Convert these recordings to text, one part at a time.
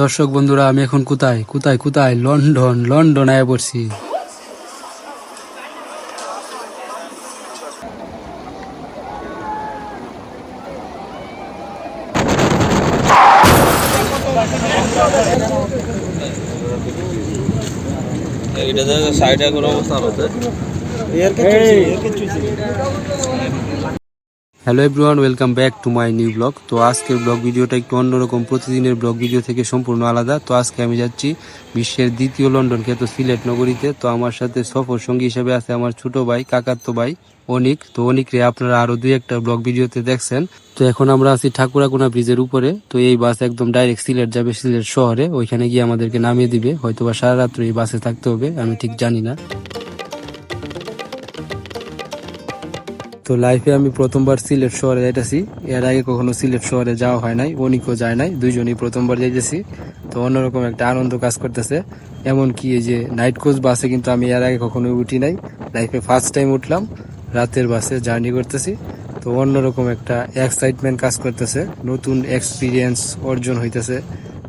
দর্শক বন্ধুরা আমি এখন কোথায়? কোথায় কোথায়? লন্ডন লন্ডন আয়া পড়ছি। এটা সাইডে কোনো অবস্থা হচ্ছে hello everyone welcome back to my new blog তো আজকের ব্লগ ভিডিওটা একটু অন্যরকম, প্রতিদিনের ব্লগ ভিডিও থেকে সম্পূর্ণ আলাদা। তো আজকে আমি যাচ্ছি বিশ্বের দ্বিতীয় লন্ডন, খ্যাত সিলেট নগরীতে। তো আমার সাথে সফর সঙ্গী হিসেবে আছে আমার ছোট ভাই কাকাতো ভাই, অনিক। তো অনিক রে, আপনারা আরও দুই একটা ব্লগ ভিডিওতে দেখছেন। তো এখন আমরা আছি ঠাকুরাকুনা ব্রিজের উপরে। তো এই বাস একদম ডাইরেক্ট সিলেট যাবে সিলেট শহরে। ওইখানে গিয়ে আমাদেরকে নামিয়ে দিবে। হয়তোবা সারা রাত্র এই বাসে থাকতে হবে, আমি ঠিক জানি না। তো লাইফে আমি প্রথমবার সিলেট শহরে যাইতেছি। এর আগে কখনো সিলেট শহরে যাওয়া হয় নাই, অনিকও যায় নাই, দুইজনই প্রথমবার যাইতেছি। তো অন্যরকম একটা আনন্দ কাজ করতেছে। এমনকি এই যে নাইট কোচ বাসে কিন্তু আমি এর আগে কখনো উঠি নাই। লাইফে ফার্স্ট টাইম উঠলাম, রাতের বাসে জার্নি করতেছি। তো অন্যরকম একটা এক্সাইটমেন্ট কাজ করতেছে, নতুন এক্সপিরিয়েন্স অর্জন হইতেছে।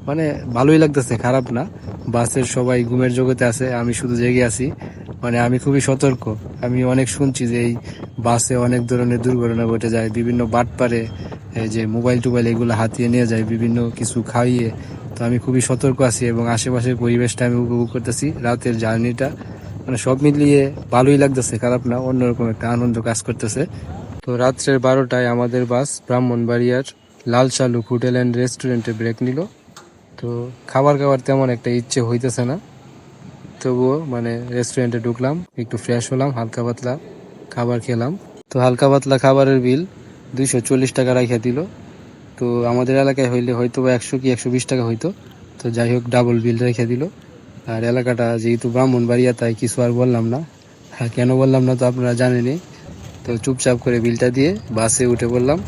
মানে ভালোই লাগতেছে, খারাপ না। বাসের সবাই ঘুমের জগতে আছে, আমি শুধু জেগে আছি। মানে আমি খুবই সতর্ক। আমি অনেক শুনছি যে এই বাসে অনেক ধরনের দুর্ঘটনা ঘটে যায়, বিভিন্ন বাটপারে যে মোবাইল টোবাইল এগুলো হাতিয়ে নিয়ে যায়, বিভিন্ন কিছু খাইয়ে। তো আমি খুবই সতর্ক আছি এবং আশেপাশের পরিবেশটা আমি উপভোগ করতেছি রাতের জার্নিটা। মানে সব মিলিয়ে ভালোই লাগতেছে, খারাপ না, অন্যরকম একটা আনন্দ কাজ করতেছে। তো রাত্রের বারোটায় আমাদের বাস ব্রাহ্মণবাড়িয়ার লাল শালুক হোটেল অ্যান্ড রেস্টুরেন্টে ব্রেক নিল। তো খাবার খাবার তেমন একটা ইচ্ছে হইতেছে না। তবুও মানে রেস্টুরেন্টে ঢুকলাম, একটু ফ্রেশ হলাম, হালকা পাতলা খাবার খেলাম। তো হালকা পাতলা খাবারের বিল দুইশো চল্লিশ টাকা রাখা দিল। তো আমাদের এলাকায় হইলে হয়তো বা একশো কি একশো বিশ টাকা হইতো। তো যাই হোক ডাবল বিল রেখে দিল। আর এলাকাটা যেহেতু ব্রাহ্মণবাড়িয়া, তাই কিছু আর বললাম না। হ্যাঁ কেন বললাম না তো আপনারা জানেনই। তো চুপচাপ করে বিলটা দিয়ে বাসে উঠে পড়লাম।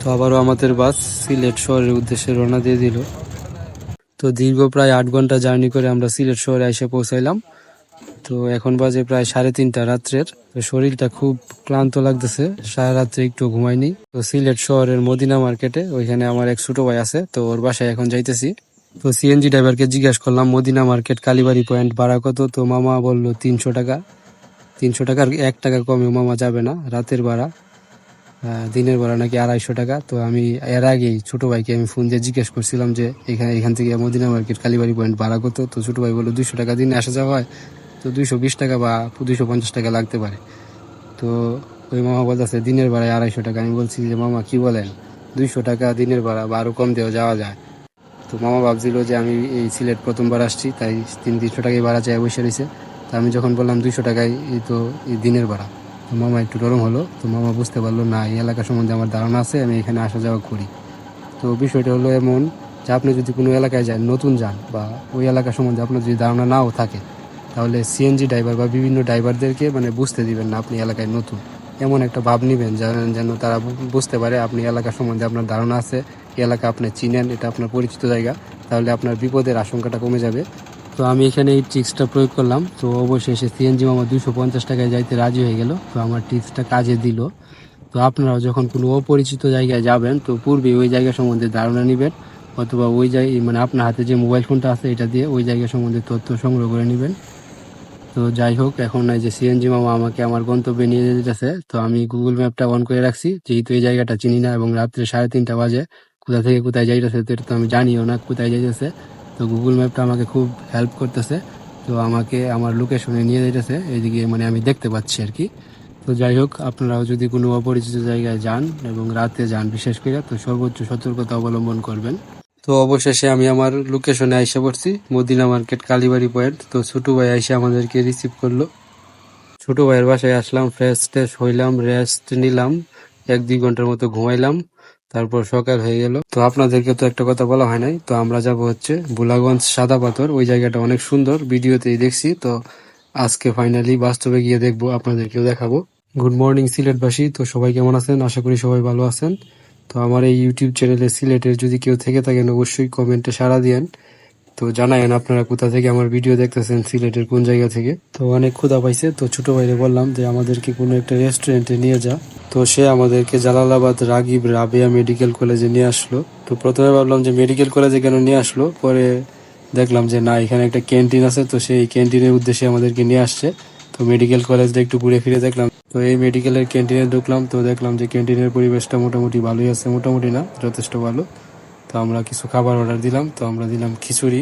তো আবারও আমাদের বাস সিলেট শহরের উদ্দেশ্যে রওনা দিয়ে দিল। তো দীর্ঘ প্রায় আট ঘণ্টা জার্নি করে আমরা সিলেট শহরে এসে পৌঁছাইলাম। তো এখন বাজে প্রায় সাড়ে তিনটা রাত্রের। শরীরটা খুব ক্লান্ত লাগতেছে, সারা রাত্রে একটু ঘুমাইনি। তো সিলেট শহরের মদিনা মার্কেটে ওইখানে আমার এক ছোট ভাই আছে, তো ওর বাসায় এখন যাইতেছি। তো সিএনজি ড্রাইভারকে জিজ্ঞাসা করলাম, মদিনা মার্কেট কালীবাড়ি পয়েন্ট ভাড়া কত? তো মামা বলল, তিনশো টাকা। তিনশো টাকার এক টাকা কমে মামা যাবে না, রাতের ভাড়া। দিনের ভাড়া নাকি আড়াইশো টাকা। তো আমি এর আগেই ছোট ভাইকে আমি ফোন দিয়ে জিজ্ঞেস করছিলাম যে, এখানে, এখান থেকে মদিনা মার্কেট কালীবাড়ি পয়েন্ট ভাড়া কত? তো ছোট ভাই বলল, দুইশো টাকা দিনে আসা যাওয়া হয়। তো দুইশো বিশ টাকা বা দুইশো পঞ্চাশ টাকা লাগতে পারে। তো ওই মামা বলতেছে, দিনের ভাড়ায় আড়াইশো টাকা। আমি বলছি যে, মামা, কি বলেন? দুইশো টাকা দিনের ভাড়া বা আরও কম দেওয়া যাওয়া যায়? তো মামা ভাবছিল যে, আমি এই সিলেট প্রথমবার আসছি, তাই তিন, তিনশো টাকায় ভাড়া চাই বসে রয়েছে। তো আমি যখন বললাম, দুইশো টাকায় এই তো এই দিনের ভাড়া। তো মামা একটু নরম হলো, তো মামা বুঝতে পারল, না, এই এলাকা সম্বন্ধে আমার ধারণা আছে, আমি এখানে আসা যাওয়া করি। তো বিষয়টা হলো এমন যে আপনি যদি কোনো এলাকায় যান, নতুন যান, বা ওই এলাকা সম্বন্ধে আপনার যদি ধারণা নাও থাকে, তাহলে সিএনজি ড্রাইভার বা বিভিন্ন ড্রাইভারদেরকে মানে বুঝতে দিবেন না আপনি এলাকায় নতুন। এমন একটা ভাব নিবেন যেন- তারা বুঝতে পারে আপনি এলাকা সম্বন্ধে আপনার ধারণা আছে এলাকা আপনি চিনেন, এটা আপনার পরিচিত জায়গা, তাহলে আপনার বিপদের আশঙ্কাটা কমে যাবে। তো আমি এখানে এই ট্রিক্সটা প্রয়োগ করলাম। তো অবশেষে সিএনজি মামা দুশো পঞ্চাশ টাকায় যাইতে রাজি হয়ে গেল। তো আমার ট্রিক্সটা কাজে দিল। তো আপনারাও যখন কোনো অপরিচিত জায়গায় যাবেন, তো পূর্বে ওই জায়গা সম্বন্ধে ধারণা নেবেন, অথবা ওই জায়গায় মানে আপনার হাতে যে মোবাইল ফোনটা আছে, এটা দিয়ে ওই জায়গা সম্বন্ধে তথ্য সংগ্রহ করে নেবেন। তো যাই হোক, এখন এই যে সিএনজি মামা আমাকে আমার গন্তব্যে নিয়ে যেতেছে। তো আমি গুগল ম্যাপটা অন করে রাখছি। যেহেতু এই জায়গাটা চিনি না এবং রাত্রে সাড়ে তিনটা বাজে, কোথা থেকে কোথায় যাইতেছে তো এটা তো আমি জানিও না কোথায় যাইতেছে। তো গুগল ম্যাপটা আমাকে খুব হেল্প করতেছে। তো আমাকে আমার লোকেশনে নিয়ে যেতেছে এইদিকে মানে আমি দেখতে পাচ্ছি আর কি। তো যাই হোক, আপনারাও যদি কোনো অপরিচিত জায়গায় যান এবং রাতে যান বিশেষ করে, তো সর্বোচ্চ সতর্কতা অবলম্বন করবেন। তো অবশেষে আমি আমার লোকেশনে আইসা পড়ছি, মদিনা মার্কেট, কালীবাড়ি পয়েন্ট তো ছোট ভাই আইসা আমাদেরকে রিসিভ করল। ছোট ভাইয়ের বাসায় আসলাম ফ্রেশ ট্রেশ হইলাম রেস্ট নিলাম, এক দুই ঘণ্টার মতো ঘুমাইলাম। তারপর সকাল হয়ে গেল। তো আপনাদেরকে তো একটা কথা বলা হয় নাই। তো আমরা যাব হচ্ছে বুলাগঞ্জ সাদা পাথর। ওই জায়গাটা অনেক সুন্দর। ভিডিওতেই দেখছি। তো আজকে ফাইনালি বাস্তবে গিয়ে দেখব, আপনাদেরকেও দেখাবো। গুড মর্নিং সিলেটবাসী। তো সবাই কেমন আছেন? আশা করি সবাই ভালো আছেন। তো আমার এই ইউটিউব চ্যানেলে সিলেটের যদি কেউ থেকে থাকেন, অবশ্যই কমেন্টে সাড়া দিয়েন। তো জানায়েন আপনারা কোথা থেকে আমার ভিডিও দেখতেছেন, সিলেটের কোন জায়গা থেকে? তো অনেক ক্ষুধা পাইছে। তো ছোট ভাইরে বললাম যে, আমাদেরকে কোনো একটা রেস্টুরেন্টে নিয়ে যা। তো সে আমাদেরকে জালালাবাদ, রাগিব, রাবেয়া মেডিকেল কলেজে নিয়ে আসলো। তো প্রথমে ভাবলাম যে, মেডিকেল কলেজে কেন নিয়ে আসলো? পরে দেখলাম যে, না, এখানে একটা ক্যান্টিন আছে। তো সেই ক্যান্টিনের উদ্দেশ্যে আমাদেরকে নিয়ে আসছে। তো মেডিকেল কলেজটা একটু ঘুরে ফিরে দেখলাম। তো এই মেডিকেলের ক্যান্টিনে ঢুকলাম। তো দেখলাম যে, ক্যান্টিনের পরিবেশটা মোটামুটি ভালোই আছে। মোটামুটি না, যথেষ্ট ভালো। তো আমরা কিছু খাবার অর্ডার দিলাম, তো আমরা দিলাম খিচুড়ি।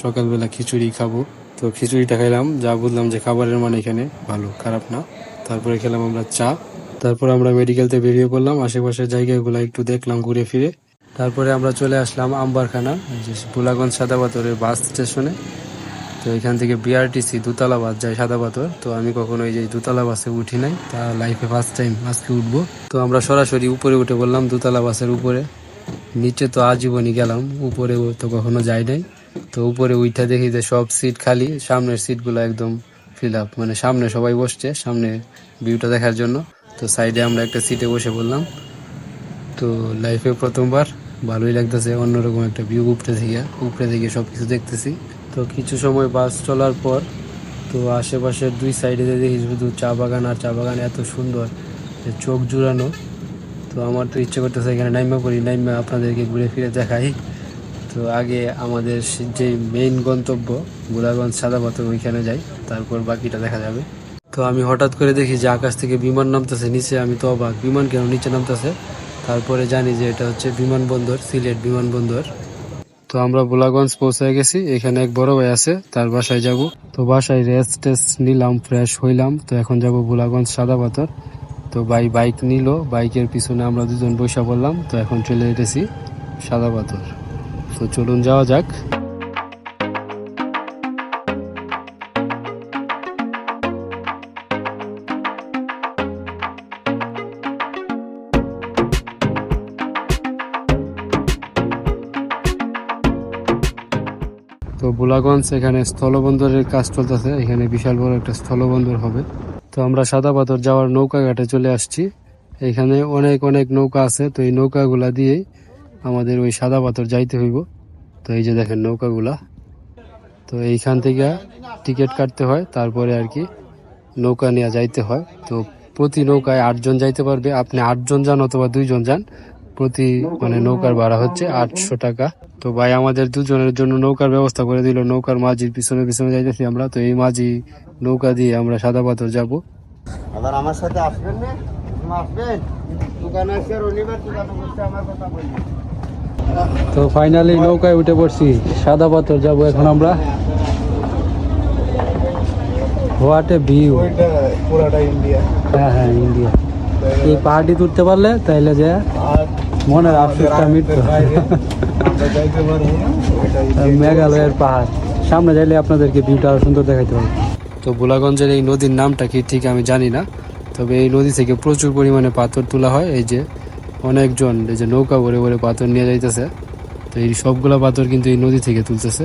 সকালবেলা খিচুড়ি খাব। তো খিচুড়িটা খাইলাম, যা বুঝলাম যে খাবারের মানে এখানে ভালো, খারাপ না। তারপরে খেলাম আমরা চা। তারপর আমরা মেডিকেলতে বেরিয়ে পড়লাম, আশেপাশের জায়গাগুলো একটু দেখলাম ঘুরে ফিরে। তারপরে আমরা চলে আসলাম আম্বারখানা যে বুলাগঞ্জ সাদাপাথরের বাস স্টেশনে তো এখান থেকে বিআরটিসি দুতলা বাস যায় সাদা পাথর। তো আমি কখনো এই যে দুতলা বাসে উঠি নাই, তা লাইফে ফার্স্ট টাইম আজকে উঠবো। তো আমরা সরাসরি উপরে উঠে বললাম দুতলা বাসের উপরে। নিচে তো আজীবনই গেলাম, উপরে তো কখনো যাই নাই। তো উপরে উঠে দেখি যে সব সিট খালি, সামনের সিটগুলো একদম ফিল আপ মানে সামনে সবাই বসছে, সামনে ভিউটা দেখার জন্য। তো সাইডে আমরা একটা সিটে বসে বললাম তো লাইফে প্রথমবার, ভালোই লাগতেছে, অন্যরকম একটা ভিউ উপরে থেকে উপরে থেকে সব কিছু দেখতেছি। তো কিছু সময় বাস চলার পর, তো আশেপাশের দুই সাইডে দেখি শুধু চা বাগান আর চা বাগান এত সুন্দর চোখ জুড়ানো। তো আমার তো ইচ্ছে করতেছে এখানে নাইমা করি নাইমা আপনাদেরকে ঘুরে ফিরে দেখাই। তো আগে আমাদের যে মেইন গন্তব্য, গোলাগঞ্জ সাদা পাথর ওইখানে যাই, তারপর বাকিটা দেখা যাবে। তো আমি হঠাৎ করে দেখি যে আকাশ থেকে বিমান নামতেছে, নিচে আমি তো অবাক, বিমান কেন নিচে নামতেছে? তারপরে জানি যে এটা হচ্ছে বিমানবন্দর, সিলেট বিমানবন্দর। তো আমরা বোলাগঞ্জ পৌঁছে গেছি, এখানে এক বড় ভাই আছে, তার বাসায় যাব। তো বাসায় রেস্ট টেস্ট নিলাম ফ্রেশ হইলাম, তো এখন যাব বোলাগঞ্জ সাদা পাথর তো ভাই বাইক নিল বাইকের পিছনে আমরা দুজন বৈশা পড়লাম, তো এখন চলে এসেছি সাদা পাথর। তো চলুন যাওয়া যাক। তো বুলাগঞ্জ এখানে স্থলবন্দরের কাজ চলতেছে, এখানে বিশাল বড় একটা স্থলবন্দর হবে। তো আমরা সাদা পাথর যাওয়ার নৌকা ঘাটে চলে আসছি। এখানে অনেক অনেক নৌকা আছে, তো এই নৌকাগুলা দিয়েই আমাদের ওই সাদা পাথর যাইতে হইব। তো এই যে দেখেন নৌকাগুলা। তো এইখান থেকে টিকিট কাটতে হয়, তারপরে আর কি নৌকা নিয়ে যাইতে হয়। তো প্রতি নৌকায় আটজন যাইতে পারবে। আপনি আটজন যান অথবা দুইজন যান প্রতি মানে নৌকার ভাড়া হচ্ছে আটশো টাকা। তো ভাই আমাদের দুজনের জন্য নৌকার ব্যবস্থা করে দিল। নৌকার মাঝির পিছনে পিছনে যাইতেছি আমরা। তো এই মাঝি নৌকা দিয়ে আমরা সাদা পাথর যাব। আবার আমার সাথে আসবেন না? আসবেন? দোকানে আসে রনিবার দোকানে বসে আমার কথা বলবেন। তো ফাইনালি নৌকায় উঠে পড়ছি। সাদা পাথর যাব এখন আমরা। হোয়াট এ ভিউ পুরাটা ইন্ডিয়া হ্যাঁ হ্যাঁ ইন্ডিয়া এই পাহাড়টি তুলতে পারলে তাইলে যে। মনের আফসোসটা ওইটা মেঘালয়ের পাহাড়। সামনে যাইলে আপনাদেরকে ভিউটা আরও সুন্দর দেখাইতে হবে তো বুলাগঞ্জের এই নদীর নামটা কি ঠিক আমি জানি না, তবে এই নদী থেকে প্রচুর পরিমাণে পাথর তোলা হয়। এই যে অনেকজন, এই যে নৌকা ভরে ভরে পাথর নিয়ে যাইতেছে। তো এই সবগুলো পাথর কিন্তু এই নদী থেকে তুলতেছে।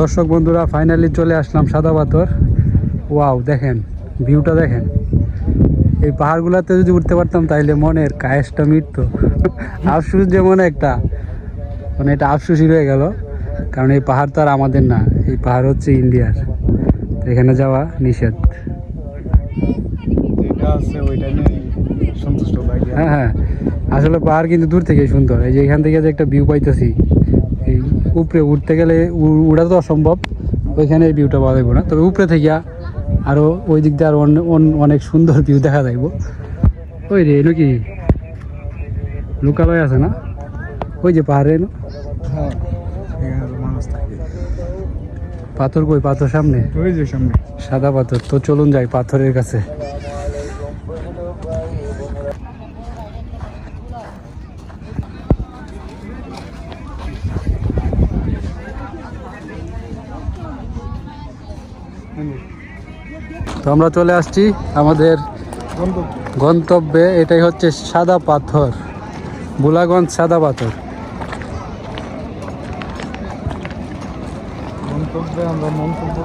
দর্শক বন্ধুরা ফাইনালি চলে আসলাম সাদা পাথর। ওয়াও দেখেন ভিউটা দেখেন। এই পাহাড়গুলোতে যদি উঠতে পারতাম তাইলে মনের কায়েসটা মিটতো আফসুস যে মনে একটা মানে এটা আফসুসই রয়ে গেল। কারণ এই পাহাড় তো আর আমাদের না এই পাহাড় হচ্ছে ইন্ডিয়ার। এখানে যাওয়া নিষেধ। হ্যাঁ হ্যাঁ। আসলে পাহাড় কিন্তু দূর থেকেই সুন্দর। এই যে এখান থেকে যে একটা ভিউ পাইতেছি উপরে উঠতে গেলে উড়া তো অসম্ভব ওইখানে এই ভিউটা পাওয়া যাবে না। তবে উপরে থেকে আরও ওই দিক দিয়ে আরও অন- অন- অনেক সুন্দর ভিউ দেখা যাইব। ওই রে এলো কি? লোকালয় আছে না? ওই যে পাহাড়ে এলো। হ্যাঁ পাথর কই? পাথর সামনে? ওই যে সামনে। সাদা পাথর। তো চলুন যাই পাথরের কাছে। তো আমরা চলে আসছি আমাদের গন্তব্যে। এটাই হচ্ছে সাদা পাথর বুলাগঞ্জ সাদা পাথর গন্তব্যে আমরা মন্তব্য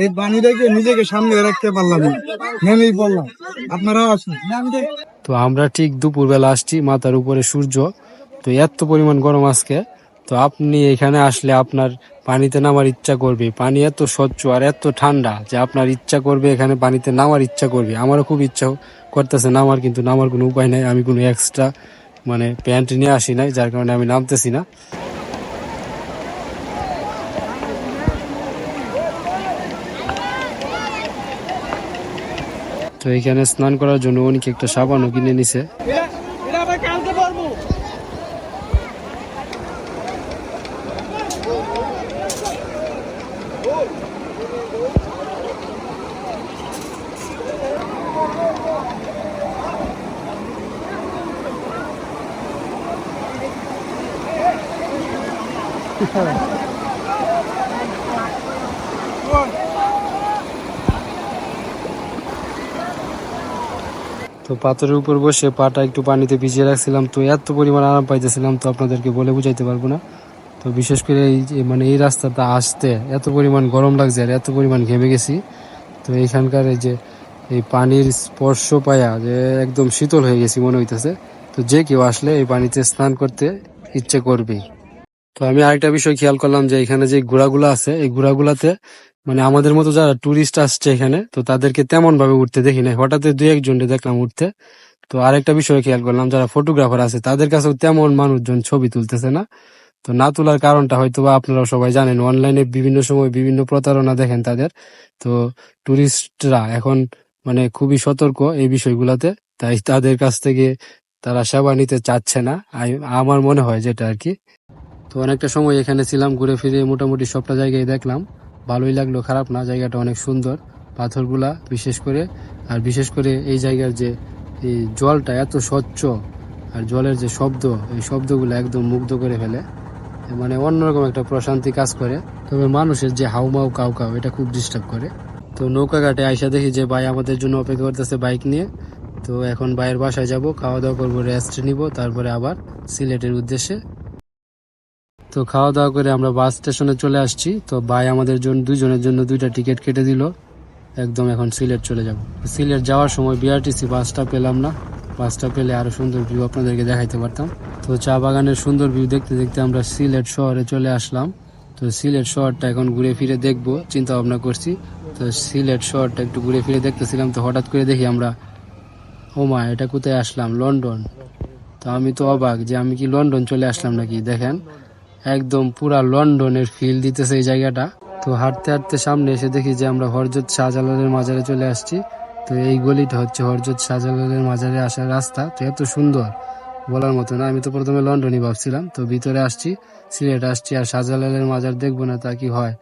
এই বাণীটাকে নিজেকে সামনে রাখতে পারলাম নেমেই পড়লাম। আপনারাও আসুন। তো আমরা ঠিক দুপুরবেলা আসছি, মাথার উপরে সূর্য। তো এত পরিমাণ গরম আজকে। তো আপনি এখানে আসলে আপনার পানিতে নামার ইচ্ছা করবে। পানি এত স্বচ্ছ আর এত ঠান্ডা যে আপনার ইচ্ছা করবে এখানে পানিতে নামার ইচ্ছা করবে। আমারও খুব ইচ্ছা করতেছে নামার, কিন্তু নামার কোনো উপায় নাই। আমি কোনো এক্সট্রা মানে প্যান্ট নিয়ে আসি নাই, যার কারণে আমি নামতেছি না। তো এখানে স্নান করার জন্য অনেক একটা সাবানও কিনে নিছে। তো পাথরের উপর বসে পাটা একটু পানিতে ভিজিয়ে রাখছিলাম, তো এত পরিমাণ আরাম পাইতেছিলাম তো আপনাদেরকে বলে বুঝাইতে পারব না। তো বিশেষ করে এই মানে এই রাস্তাটা আসতে এত পরিমাণ গরম লাগছে আর এত পরিমাণ ঘেমে গেছি। তো এইখানকার এই যে, এই পানির স্পর্শ পায়া যে একদম শীতল হয়ে গেছি মনে হইতেছে। তো যে কেউ আসলে এই পানিতে স্নান করতে ইচ্ছে করবেই। তো আমি আরেকটা বিষয় খেয়াল করলাম যে এখানে যে ঘোড়াগুলো আছে, এই ঘোড়াগুলাতে মানে আমাদের মতো যারা টুরিস্ট আসছে এখানে, তো তাদেরকে তেমন ভাবে উঠতে দেখি নাই। হঠাৎ দুই একজনকে দেখলাম উঠতে। তো আরেকটা বিষয় খেয়াল করলাম, যারা ফটোগ্রাফার আছে, তাদের কাছেও তেমন মানুষজন ছবি তুলতেছে না। তো না তোলার কারণটা হয়তো বা আপনারা সবাই জানেন অনলাইনে বিভিন্ন সময় বিভিন্ন প্রতারণা দেখেন তাদের। তো টুরিস্টরা এখন মানে খুবই সতর্ক এই বিষয়গুলোতে, তাই তাদের কাছ থেকে তারা সেবা নিতে চাচ্ছে না। আমার মনে হয় যেটা আর কি। তো অনেকটা সময় এখানে ছিলাম, ঘুরে ফিরে মোটামুটি সবটা জায়গায় দেখলাম। ভালোই লাগল, খারাপ না, জায়গাটা অনেক সুন্দর। পাথরগুলা বিশেষ করে, আর বিশেষ করে এই জায়গার যে এই জলটা এত স্বচ্ছ, আর জলের যে শব্দ, এই শব্দগুলো একদম মুগ্ধ করে ফেলে। মানে অন্যরকম একটা প্রশান্তি কাজ করে। তবে মানুষের যে হাউমাউ কাউ কাউ, এটা খুব ডিস্টার্ব করে। তো নৌকা ঘাটে আইসা দেখি যে ভাই আমাদের জন্য অপেক্ষা করতেছে বাইক নিয়ে। তো এখন ভাইয়ের বাসায় যাব খাওয়া দাওয়া করব রেস্ট নিব, তারপরে আবার সিলেটের উদ্দেশ্যে। তো খাওয়া দাওয়া করে আমরা বাস স্টেশনে চলে আসছি। তো ভাই আমাদের জন্য দুজনের জন্য দুইটা টিকিট কেটে দিল। একদম এখন সিলেট চলে যাব। সিলেট যাওয়ার সময় বিআরটিসি বাসটা পেলাম না। বাসটা পেলে আরও সুন্দর ভিউ আপনাদেরকে দেখাইতে পারতাম। তো চা বাগানের সুন্দর ভিউ দেখতে দেখতে আমরা সিলেট শহরে চলে আসলাম। তো সিলেট শহরটা এখন ঘুরে ফিরে দেখব, চিন্তা ভাবনা করছি। তো সিলেট শহরটা একটু ঘুরে ফিরে দেখতেছিলাম তো হঠাৎ করে দেখি আমরা ও মা এটা কোথায় আসলাম? লন্ডন। তো আমি তো অবাক যে আমি কি লন্ডন চলে আসলাম নাকি? দেখেন একদম পুরা লন্ডনের ফিল দিতেছে এই জায়গাটা। তো হাঁটতে হাঁটতে সামনে এসে দেখি যে আমরা হরজত শাহজালালের মাজারে চলে আসছি। তো এই গলিটা হচ্ছে হরজত শাহজালালের মাজারে আসার রাস্তা। তো এত সুন্দর, বলার মতো না। আমি তো প্রথমে লন্ডনই ভাবছিলাম। তো ভিতরে আসছি, সিলেট আসছি আর শাহজালালের মাজার দেখব না তা কি হয়।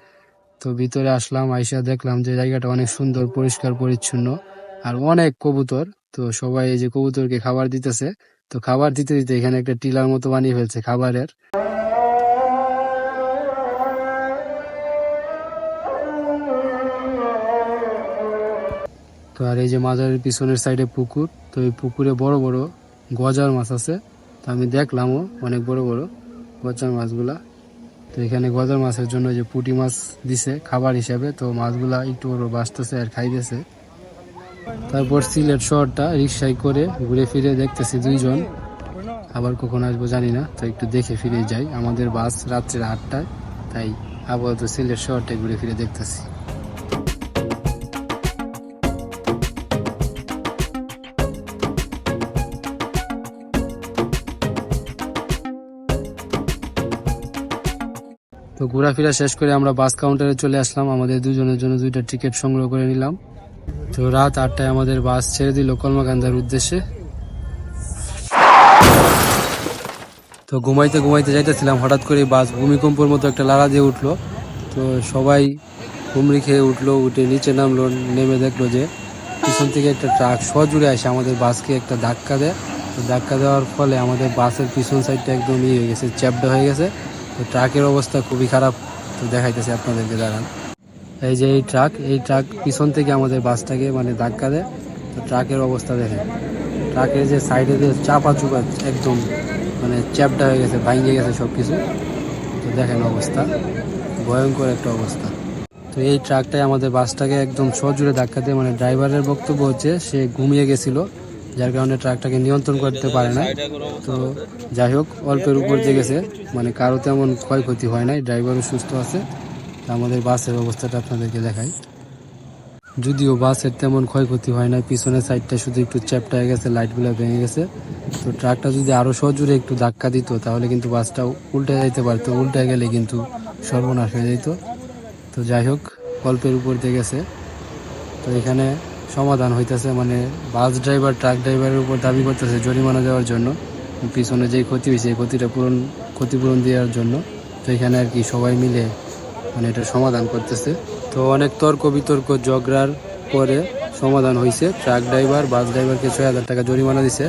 তো ভিতরে আসলাম, আইসা দেখলাম যে জায়গাটা অনেক সুন্দর, পরিষ্কার, পরিচ্ছন্ন আর অনেক কবুতর। তো সবাই এই যে কবুতরকে খাবার দিতেছে। তো খাবার দিতে দিতে এখানে একটা টিলার মতো বানিয়ে ফেলছে খাবারের। আর এই যে মাজারের পিছনের সাইডে পুকুর, তো এই পুকুরে বড় বড় গজার মাছ আছে। তো আমি দেখলামও অনেক বড় বড় গজার মাছগুলা। তো এখানে গজার মাছের জন্য যে পুঁটি মাছ দিছে খাবার হিসাবে, তো মাছগুলা একটু বড় বাঁচতেছে আর খাইতেছে। তারপর সিলেট শহরটা রিক্সায় করে ঘুরে ফিরে দেখতেছি দুইজন। আবার কখন আসব জানি না, তো একটু দেখে ফিরে যাই। আমাদের বাস রাত্রের আটটায়, তাই আপাতত সিলেট শহরটায় ঘুরে ফিরে দেখতেছি। ঘোরাফেরা শেষ করে আমরা বাস কাউন্টারে চলে আসলাম। আমাদের দুজনের জন্য দুইটা টিকিট সংগ্রহ করে নিলাম। তো রাত আটটায় আমাদের বাস ছেড়ে দিল কলমাকান্দার উদ্দেশ্যে। তো ঘুমাইতে ঘুমাইতে যাইতেছিলাম, হঠাৎ করে বাস ভূমিকম্পর মতো একটা লাড়া দিয়ে উঠল। তো সবাই হুমড়ি খেয়ে উঠল, উঠে নিচে নামলো, নেমে দেখল যে পিছন থেকে একটা ট্রাক সজুড়ে আসে, আমাদের বাসকে একটা ধাক্কা দেয়। তো ধাক্কা দেওয়ার ফলে আমাদের বাসের পিছন সাইডটা একদম ইয়ে হয়ে গেছে, চ্যাপটা হয়ে গেছে। তো ট্রাকের অবস্থা খুবই খারাপ। তো দেখাইতেছে আপনাদেরকে, দাঁড়ান। এই যে এই ট্রাক এই ট্রাক পিছন থেকে আমাদের বাসটাকে মানে ধাক্কা দেয়। তো ট্রাকের অবস্থা দেখেন। ট্রাকের যে সাইডে যে চাপা চুপা একদম মানে চ্যাপটা হয়ে গেছে, ভাঙে গেছে সব কিছু তো দেখেন অবস্থা। ভয়ঙ্কর একটা অবস্থা। তো এই ট্রাকটাই আমাদের বাসটাকে একদম সজোরে ধাক্কা দিয়ে মানে ড্রাইভারের বক্তব্য হচ্ছে, সে ঘুমিয়ে গেছিল। যার কারণে ট্রাকটাকে নিয়ন্ত্রণ করতে পারে না তো যাই হোক, অল্পের উপর দিয়ে গেছে। মানে কারও তেমন ক্ষয়ক্ষতি হয় নাই, ড্রাইভারও সুস্থ আছে। আমাদের বাসের অবস্থাটা আপনাদেরকে দেখাই। যদিও বাসের তেমন ক্ষয়ক্ষতি হয় নাই, পিছনের সাইডটা শুধু একটু চ্যাপটা হয়ে গেছে, লাইটগুলো ভেঙে গেছে। তো ট্রাকটা যদি আরও সজোরে একটু ধাক্কা দিত, তাহলে কিন্তু বাসটা উল্টে যাইতে পারতো। উল্টে গেলে কিন্তু সর্বনাশ হয়ে যেত তো যাই হোক, অল্পের উপর দিয়ে গেছে। তো এখানে সমাধান হইতেছে মানে বাস ড্রাইভার ট্রাক ড্রাইভারের উপর দাবি করতেছে জরিমানা দেওয়ার জন্য। পিছনে যেই ক্ষতি হয়েছে এই ক্ষতিটা পূরণ, ক্ষতিপূরণ দেওয়ার জন্য। তো এখানে আর কি সবাই মিলে মানে এটা সমাধান করতেছে। তো অনেক তর্ক বিতর্ক, ঝগড়ার পরে সমাধান হয়েছে ট্রাক ড্রাইভার বাস ড্রাইভারকে ছয় হাজার টাকা জরিমানা দিছে।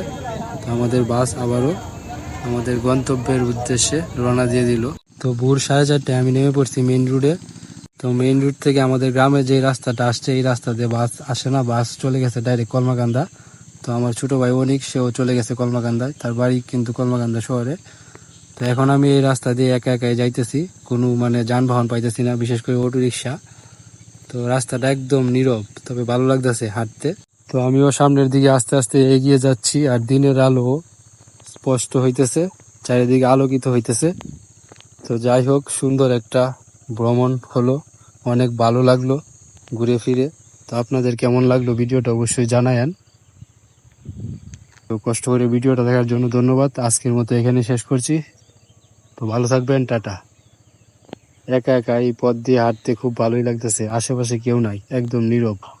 তো আমাদের বাস আবারও আমাদের গন্তব্যের উদ্দেশ্যে রওনা দিয়ে দিল। তো ভোর সাড়ে চারটায় আমি নেমে পড়ছি মেন রোডে তো মেইন রুট থেকে আমাদের গ্রামে যে রাস্তাটা আসছে, এই রাস্তা দিয়ে বাস আসে না, বাস চলে গেছে ডাইরেক্ট কলমাকান্দা। তো আমার ছোট ভাই অনিক, সেও চলে গেছে কলমাকান্দায়। তার বাড়ি কিন্তু কলমাকান্দা শহরে। তো এখন আমি এই রাস্তা দিয়ে একা একাই যাইতেছি, কোনো মানে যানবাহন পাইতেছি না, বিশেষ করে অটো রিক্সা তো রাস্তাটা একদম নীরব, তবে ভালো লাগতেছে হাঁটতে। তো আমিও সামনের দিকে আস্তে আস্তে এগিয়ে যাচ্ছি, আর দিনের আলো স্পষ্ট হইতেছে, চারিদিকে আলোকিত হইতেছে। তো যাই হোক, সুন্দর একটা ভ্রমণ হলো, অনেক ভালো লাগল ঘুরে ফিরে। তো আপনাদের কেমন লাগল ভিডিওটা অবশ্যই জানায়েন। তো কষ্ট করে ভিডিওটা দেখার জন্য ধন্যবাদ। আজকের মতো এখানে শেষ করছি। তো ভালো থাকবেন, টাটা। একা একা এই পথ দিয়ে হাঁটতে খুব ভালোই লাগতেছে। আশেপাশে কেউ নাই, একদম নীরব।